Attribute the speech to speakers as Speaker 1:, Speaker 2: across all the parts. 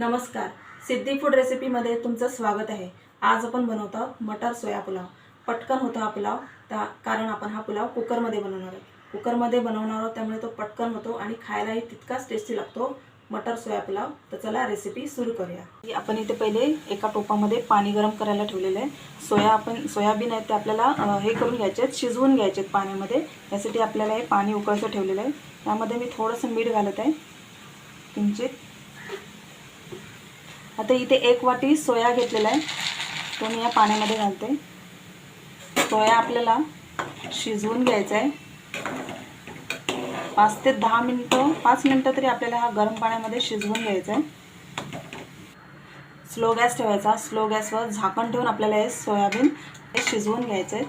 Speaker 1: नमस्कार. सिद्धी फूड रेसिपीमध्ये तुमचं स्वागत आहे. आज आपण बनवतो आहोत मटर सोया पुलाव. पटकन होतो हा पुलाव. त्या कारण आपण हा पुलाव कुकरमध्ये बनवणार आहोत. कुकरमध्ये बनवणार आहोत त्यामुळे तो पटकन होतो आणि खायलाही तितकाच टेस्टी लागतो मटर सोया पुलाव. तर चला रेसिपी सुरू करूया. आपण इथे पहिले एका टोपामध्ये पाणी गरम करायला ठेवलेलं आहे. सोया आपण सोयाबीन आहेत ते आपल्याला हे करून घ्यायचे आहेत शिजवून घ्यायचे आहेत पाण्यामध्ये. यासाठी आपल्याला हे पाणी उकळतं ठेवलेलं आहे. त्यामध्ये मी थोडंसं मीठ घालत आहे. किंचित. आता इथे एक वाटी सोया घेतलेला आहे. तो मी या पाण्यामध्ये घालते. सोया आपल्याला शिजवून घ्यायचा आहे. पाच ते दहा मिनटं पाच मिनटं तरी आपल्याला हा गरम पाण्यामध्ये शिजवून घ्यायचा आहे. स्लो गॅस ठेवायचा. स्लो गॅसवर झाकण ठेवून आपल्याला हे सोयाबीन हे शिजवून घ्यायचं आहे.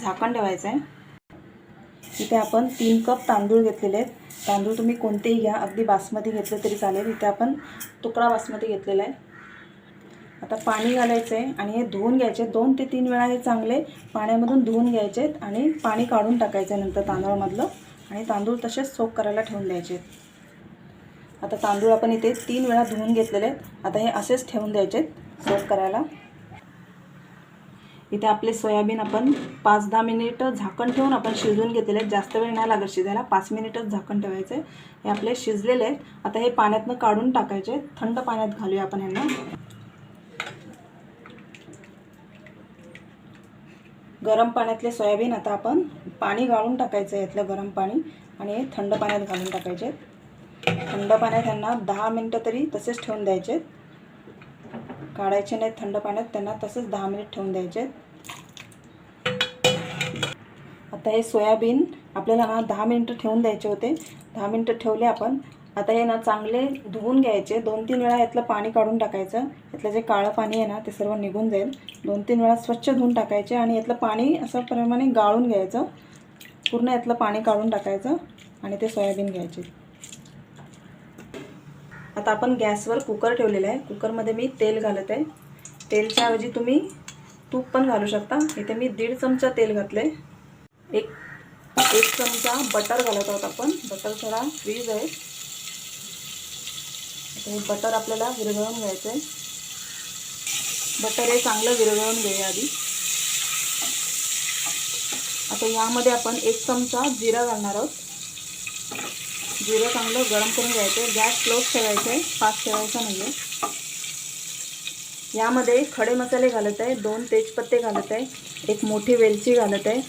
Speaker 1: झाकण ठेवायचं आहे. इथे आपण तीन कप तांदूळ घेतलेले आहेत. तांदूळ तुम्ही कोणतेही घ्या. अगदी बासमती घेतले तरी चालेल. इथे आपण तुकडा बासमती घेतलेला आहे. आता पाणी घालायचं आहे आणि हे धुवून घ्यायचे दोन ते तीन वेळा हे चांगले पाण्यामधून धुवून घ्यायचे आहेत आणि पाणी काढून टाकायचं आहे नंतर तांदूळमधलं. आणि तांदूळ तसेच सोक करायला ठेवून द्यायचे आहेत. आता तांदूळ आपण इथे तीन वेळा धुवून घेतलेले आहेत. आता हे असेच ठेवून द्यायचे आहेत. सोक करायला. इथे आपले सोयाबीन आपण पाच दहा मिनिटं झाकण ठेवून आपण शिजवून घेतलेले आहेत. जास्त वेळ नाही लागत शिजायला. पाच मिनिटच झाकण ठेवायचे. हे आपले शिजलेले आहेत. आता हे पाण्यातनं काढून टाकायचे. थंड पाण्यात घालूया आपण ह्यांना गरम पाण्यातले सोयाबीन आता आपण पाणी गाळून टाकायचं आहे यातलं गरम पाणी. आणि हे थंड पाण्यात घालून टाकायचे थंड पाण्यात त्यांना दहा मिनटं तरी तसेच ठेवून द्यायचे आहेत. काढायचे नाही थंड पाण्यात त्यांना तसंच दहा मिनिट ठेवून द्यायचे. आता हे सोयाबीन आपल्याला ना दहा मिनटं ठेवून द्यायचे होते. दहा मिनटं ठेवले आपण. आता हे ना चांगले धुवून घ्यायचे. दोन तीन वेळा यातलं पाणी काढून टाकायचं. यातलं जे काळं पाणी आहे ना ते सर्व निघून जाईल. दोन तीन वेळा स्वच्छ धुवून टाकायचे आणि यातलं पाणी असं प्रमाणे गाळून घ्यायचं. पूर्ण यातलं पाणी काढून टाकायचं आणि ते सोयाबीन घ्यायचे. आता आपण गॅसवर कुकर ठेवलेला आहे. कुकरमध्ये मी तेल घालत आहे. तेलच्या ऐवजी तुम्ही तूप पण घालू शकता. इथे मी दीड चमचा तेल घातलं आहे एक एक चमचा बटर घालत आहोत आपण. बटर थोडा फ्रीज आहे. हे बटर आपल्याला विरघळून घ्यायचं आहे बटर हे चांगलं विरघळून घेऊया आधी. आता यामध्ये आपण एक चमचा जिरा घालणार आहोत. जिरं चांगलं गरम करून घ्यायचं आहे. गॅस क्लोज ठेवायचं आहे. फास्ट ठेवायचा नाही आहे. यामध्ये खडे मसाले घालत आहे. दोन तेजपत्ते घालत आहे. एक मोठी वेलची घालत आहे.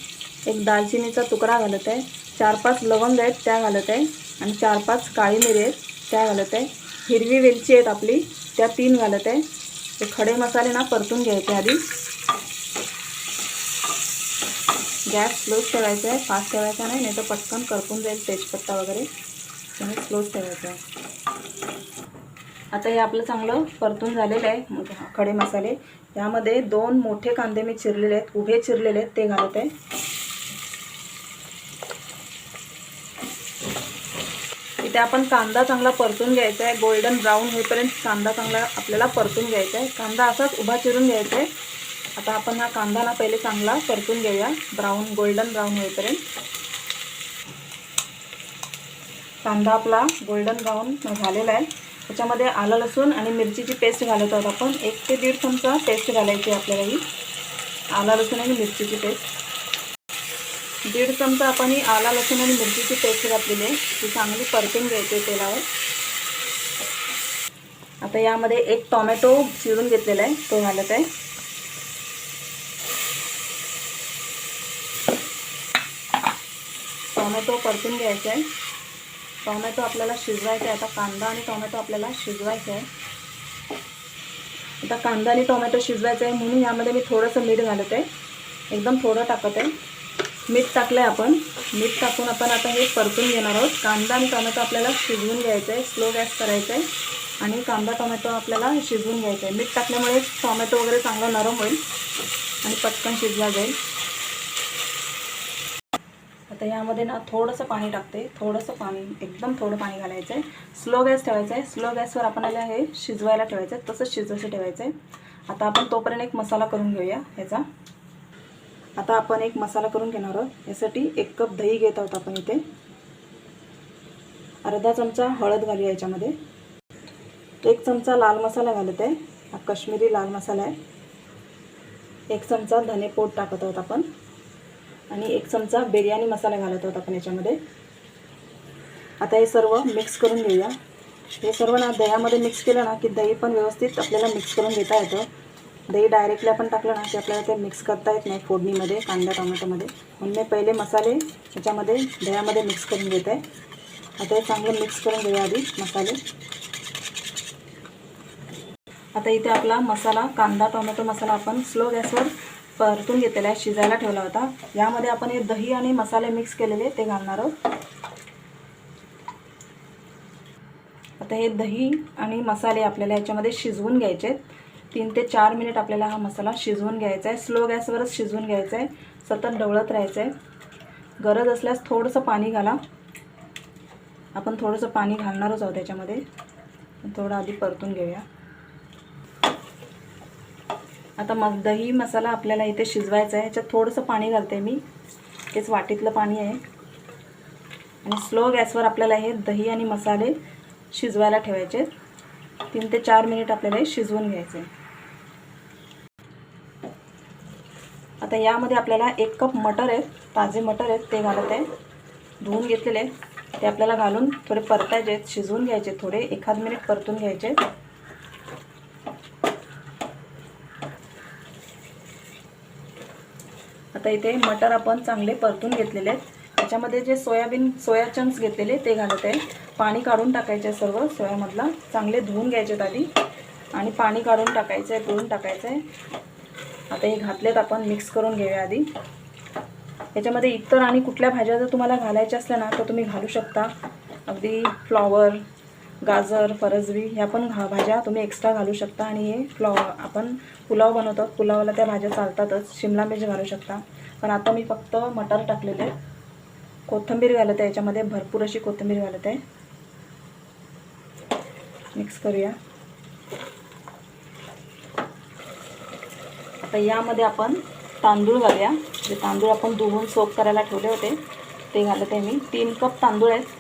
Speaker 1: एक दालचिनीचा तुकडा घालत आहे. चार पाच लवंग आहेत त्या घालत आहे. आणि चार पाच काळी मिरी आहेत त्या घालत आहे. हिरवी वेलची आहेत आपली त्या तीन घालत आहे. ते खडे मसाले ना परतून घ्यायचे आधी. गॅस क्लोज ठेवायचा आहे. फास्ट ठेवायचा नाही नाही तर पटकन करपून जाईल तेजपत्ता वगैरे. त्यामुळे क्लोज ठेवायचं आता हे आपलं चांगलं परतून झालेलं आहे खडे मसाले. यामध्ये दोन मोठे कांदे मी चिरलेले आहेत उभे चिरलेले आहेत ते घालत आहे. इथे आपण कांदा चांगला परतून घ्यायचा आहे गोल्डन ब्राऊन होईपर्यंत कांदा चांगला आपल्याला परतून घ्यायचा आहे. कांदा असाच उभा चिरून घ्यायचा आहे. आता आपण हा कांदा ना पहिले चांगला परतून घेऊया ब्राऊन गोल्डन ब्राऊन होईपर्यंत. कांदा आपला गोल्डन ब्राऊन झालेला आहे. त्याच्यामध्ये आलं लसूण आणि मिरचीची पेस्ट घालत आहोत आपण. एक ते दीड चमचा पेस्ट घालायची आहे आपल्याला ही. आला लसूण आणि मिरचीची पेस्ट दीड चमचा आपण ही आला लसूण आणि मिरचीची पेस्ट घातलेली आहे. ती चांगली परतून घ्यायची आहे तेलावर. आता यामध्ये एक टॉमॅटो चिरून घेतलेला आहे. तो घालत आहे. टॉमॅटो परतून घ्यायचा आहे. टॉमॅटो आपल्याला शिजवायचा आहे. आता कांदा आणि टॉमॅटो आपल्याला शिजवायचा आहे. आता कांदा आणि टोमॅटो शिजवायचा आहे म्हणून यामध्ये मी थोडंसं मीठ घालत आहे. एकदम थोडं टाकत आहे. मीठ टाकलं आहे आपण. मीठ टाकून आपण आता हे परतून घेणार आहोत. कांदा आणि टोमॅटो आपल्याला शिजवून घ्यायचं आहे. स्लो गॅस करायचा आहे. आणि कांदा टोमॅटो आपल्याला शिजवून घ्यायचं आहे. मीठ टाकल्यामुळे टोमॅटो वगैरे चांगला नरम होईल आणि पटकन शिजला जाईल. तर यामध्ये ना थोडंसं पाणी टाकते. थोडंसं पाणी एकदम थोडं पाणी घालायचं आहे स्लो गॅस ठेवायचा आहे स्लो गॅसवर आपल्याला हे शिजवायला ठेवायचं आहे तसंच शिजवायचं ठेवायचं आहे आता आपण तोपर्यंत एक मसाला करून घेऊया ह्याचा. आता आपण एक मसाला करून घेणार आहोत. यासाठी एक कप दही घेत आहोत आपण इथे. अर्धा चमचा हळद घालूया याच्यामध्ये. एक चमचा लाल मसाला घालत आहे. हा काश्मीरी लाल मसाला आहे. एक चमचा धनेपूड टाकत आहोत आपण. आणि एक चमचा बिर्याणी मसाला घालत आहोत आपण याच्यामध्ये. आता हे सर्व मिक्स करून घेऊया. हे सर्व ना दह्यामध्ये मिक्स केलं ना की दही पण व्यवस्थित आपल्याला मिक्स करून घेता येतं. दही डायरेक्टली आपण टाकलं ना की आपल्याला ते मिक्स करता येत नाही फोडणीमध्ये कांदा टोमॅटोमध्ये. म्हणून मी पहिले मसाले याच्यामध्ये दह्यामध्ये मिक्स करून घेत. आहे आता हे चांगलं मिक्स करून घेऊया आधी मसाले. आता इथे आपला मसाला कांदा टोमॅटो मसाला आपण स्लो गॅसवर परतून घेतलेला आहे शिजायला ठेवला होता. यामध्ये आपण हे दही आणि मसाले मिक्स केलेले ते घालणार आहोत. आता हे दही आणि मसाले आपल्याला याच्यामध्ये शिजवून घ्यायचे आहेत तीन ते चार मिनिट आपल्याला हा मसाला शिजवून घ्यायचा आहे स्लो गॅसवरच शिजवून घ्यायचा आहे सतत ढवळत राहायचं आहे गरज असल्यास थोडंसं पाणी घाला. आपण थोडंसं पाणी घालणारच आहोत त्याच्यामध्ये. थोडं आधी परतून घेऊया. आता मग दही मसाला आपल्याला इथे शिजवायचा आहे. ह्याच्यात थोडंसं पाणी घालते मी. तेच वाटीतलं पाणी आहे. आणि स्लो गॅसवर आपल्याला हे दही आणि मसाले शिजवायला ठेवायचे. तीन ते चार मिनिट आपल्याला हे शिजवून घ्यायचे. आता यामध्ये आपल्याला एक कप मटर आहेत. ताजे मटर आहेत ते घालत आहे. धुवून घेतलेले ते आपल्याला घालून थोडे परतायचे आहेत. शिजवून घ्यायचे थोडे. एखाद मिनिट परतून घ्यायचे. आता इथे मटर आपण चांगले परतून घेतलेले आहेत. त्याच्यामध्ये जे सोयाबीन सोया चंक्स घेतलेले ते घालत आहे. पाणी काढून टाकायचे सर्व. सोयामधला चांगले धुवून घ्यायचे आधी. आणि पाणी काढून टाकायचं आहे धुवून टाकायचं आहे. आता हे घातलेत आपण मिक्स करून घेऊया आधी. याच्यामध्ये इतर आणि कुठल्या भाज्या जर तुम्हाला घालायच्या असल्या ना तर तुम्ही घालू शकता. अगदी फ्लॉवर गाजर फरसबी ह्या पण घा भाज्या तुम्ही एक्स्ट्रा घालू शकता आणि हे फ्लॉ आपण पुलाव बनवतो. पुलावाला त्या भाज्या चालतातच. शिमला मिरची घालू शकता. पण आता मी फक्त मटर टाकलेले. कोथिंबीर घालत आहे याच्यामध्ये. भरपूर अशी कोथिंबीर घालत. आहे मिक्स करूया. आता यामध्ये आपण तांदूळ घालूया. जे तांदूळ आपण धुवून सोप करायला ठेवले होते ते घालत आहे मी. तीन कप तांदूळ आहेत.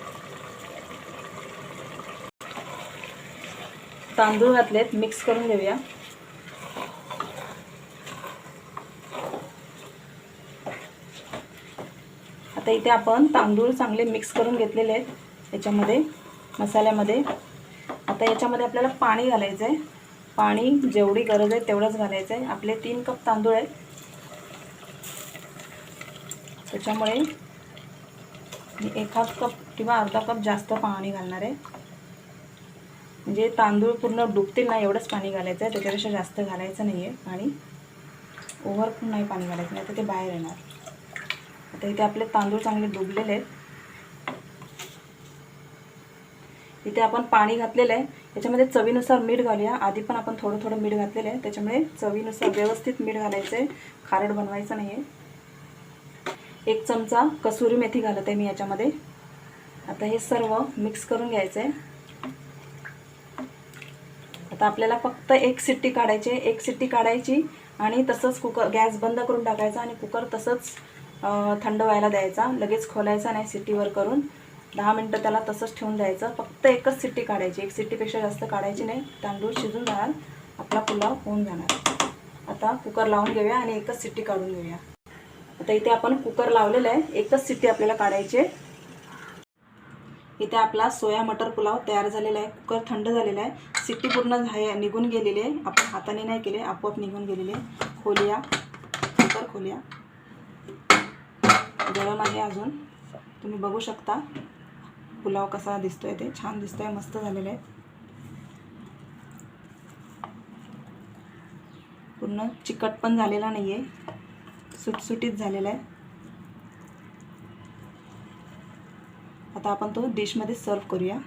Speaker 1: तांदूळ घातलेत मिक्स करून घेऊया. आता इथे आपण तांदूळ चांगले मिक्स करून घेतलेले आहेत याच्यामध्ये मसाल्यामध्ये. आता याच्यामध्ये आपल्याला पाणी घालायचं आहे पाणी जेवढी गरज आहे तेवढंच घालायचं आहे आपले तीन कप तांदूळ आहेत. त्याच्यामुळे मी हाफ कप किंवा अर्धा कप जास्त पाणी घालणार आहे. म्हणजे तांदूळ पूर्ण डुबतील ना एवढंच पाणी घालायचं आहे त्याच्यापेक्षा जास्त घालायचं नाही आहे पाणी ओव्हर पण नाही पाणी घालायचं नाही तर ते बाहेर येणार. आता इथे आपले तांदूळ चांगले डुबलेले आहेत. इथे आपण पाणी घातलेलं आहे. त्याच्यामध्ये चवीनुसार मीठ घालूया. आधी पण आपण थोडं थोडं मीठ घातलेलं आहे. त्याच्यामुळे चवीनुसार व्यवस्थित मीठ घालायचं आहे खारड बनवायचं नाही आहे एक चमचा कसुरी मेथी घालत आहे मी याच्यामध्ये. आता हे सर्व मिक्स करून घ्यायचं आहे आता आपल्याला फक्त एक सिट्टी काढायची एक सिट्टी काढायची आणि तसंच कुकर गॅस बंद करून टाकायचा आणि कुकर तसंच थंड व्हायला द्यायचा. लगेच खोलायचा नाही सिट्टीवर करून. दहा मिनटं त्याला तसंच ठेवून द्यायचं. फक्त एकच सिट्टी काढायची. एक सिट्टीपेक्षा जास्त काढायची नाही. तांदूळ शिजून जाणार. आपला पुलाव होऊन जाणार. आता कुकर लावून घेऊया आणि एकच सिट्टी काढून घेऊया. आता इथे आपण कुकर लावलेलं आहे. एकच सिट्टी आपल्याला काढायची आहे. इथे आपला सोया मटर पुलाव तयार झालेला आहे. कुकर थंड झालेला आहे. सिट्टी पूर्ण झाय निघून गेलेली आहे. आपण हाताने नाही केले आपोआप निघून गेलेले आहे. कुकर खोलिया. गरम आहे अजून. तुम्ही बघू शकता पुलाव कसा दिसतोय ते. छान दिसतोय मस्त झालेलं आहे. पूर्ण चिकट पण झालेला नाही आहे सुटसुटीत झालेला आहे. आता आपण तो डिशमध्ये सर्व करूया.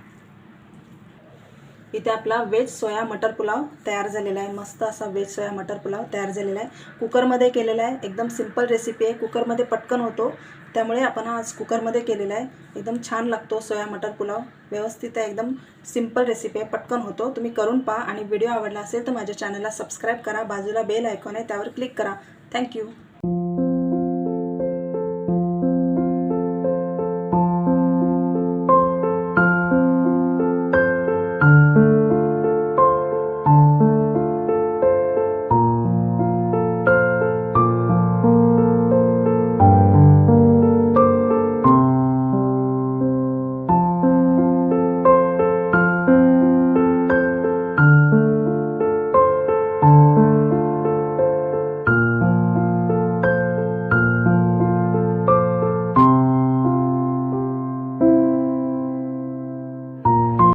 Speaker 1: इथे आपला व्हेज सोया मटर पुलाव तयार झालेला आहे. मस्त असा व्हेज सोया मटर पुलाव तयार झालेला आहे. कुकरमध्ये केलेला आहे. एकदम सिंपल रेसिपी आहे. कुकरमध्ये पटकन होतो. त्यामुळे आपण आज कुकरमध्ये केलेला आहे. एकदम छान लागतो सोया मटर पुलाव. व्यवस्थित आहे. एकदम सिंपल रेसिपी आहे. पटकन होतो. तुम्ही करून पहा. आणि व्हिडिओ आवडला असेल तर माझ्या चॅनलला सबस्क्राईब करा. बाजूला बेल आयकॉन आहे. त्यावर क्लिक करा. थँक्यू